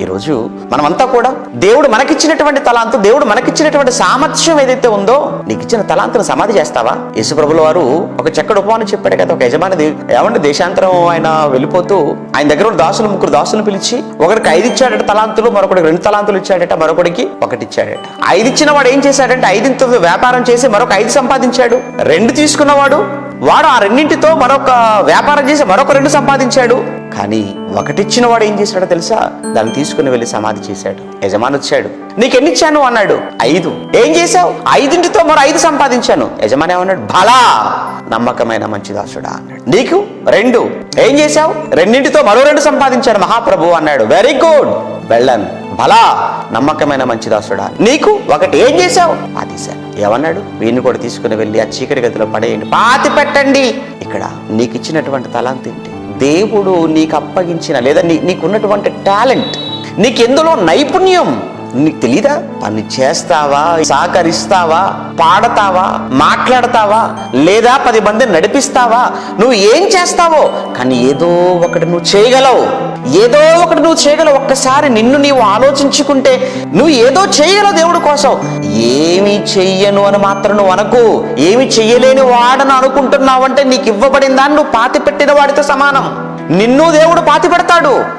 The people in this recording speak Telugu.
ఈరోజు మనమంతా కూడా దేవుడు మనకిచ్చినటువంటి తలాంతు దేవుడు మనకిచ్చినటువంటి సామర్థ్యం ఏదైతే ఉందో నీకు ఇచ్చిన తలాంతును సమాధి చేస్తావా? యేసుప్రభుల వారు ఒక చక్కటి ఉపమానం చెప్పాడు కదా ఒక యజమాని ఏమంటే దేశాంతరం ఆయన వెళ్ళిపోతూ ఆయన దగ్గర ఉన్న దాసులు ముగ్గురు దాసులు పిలిచి ఒకరికి ఐదు ఇచ్చాడట తలాంతులు మరొకటి రెండు తలాంతులు ఇచ్చాడట మరొకడికి ఒకటి ఇచ్చాడట. ఐదు ఇచ్చిన వాడు ఏం చేశాడంటే ఐదింత వ్యాపారం చేసి మరొక ఐదు సంపాదించాడు. రెండు తీసుకున్నవాడు వాడు ఆ రెండింటితో మరొక వ్యాపారం చేసి మరొక రెండు సంపాదించాడు. కానీ ఒకటిచ్చిన వాడు ఏం చేశాడో తెలుసా? దాన్ని తీసుకుని వెళ్ళి సమాధి చేశాడు. యజమాని వచ్చాడు. నీకు ఎన్నిచ్చాను అన్నాడు. ఐదు. ఏం చేశావు? ఐదింటితో మరో ఐదు సంపాదించాను. యజమాని ఏమన్నాడు? బలా నమ్మకమైన మంచి దాసుడా అన్నాడు. నీకు? రెండు. ఏం చేశావు? రెండింటితో మరో రెండు సంపాదించాడు మహాప్రభు అన్నాడు. వెరీ గుడ్ వెళ్ళాను. బలా నమ్మకమైన మంచి దాసుడా. నీకు ఒకటి ఏం చేశావు? పాతేశాను ఏమన్నాడు? వీణ్ణి కూడా తీసుకుని వెళ్ళి ఆ చీకటి గదిలో పడేయండి. పాతి పెట్టండి. ఇక్కడ నీకు ఇచ్చినటువంటి తలాంతి ఏంటి? దేవుడు నీకు అప్పగించిన లేదా నీ నీకున్నటువంటి టాలెంట్. నీకు ఎందులో నైపుణ్యం? నీకు తెలీదా? పని చేస్తావా? సహకరిస్తావా? పాడతావా? మాట్లాడతావా? లేదా పది మంది నడిపిస్తావా? నువ్వు ఏం చేస్తావో? కానీ ఏదో ఒకటి నువ్వు చేయగలవు. ఏదో ఒకటి నువ్వు చేయగలవు. ఒక్కసారి నిన్ను నీవు ఆలోచించుకుంటే నువ్వు ఏదో చేయగలవు దేవుడి కోసం. ఏమి చెయ్యను అని మాత్రం నువ్వు అనకు. ఏమి చెయ్యలేని వాడని అనుకుంటున్నావంటే నీకు ఇవ్వబడిన దాన్ని నువ్వు పాతి పెట్టిన వాడితో సమానం. నిన్ను దేవుడు పాతి పెడతాడు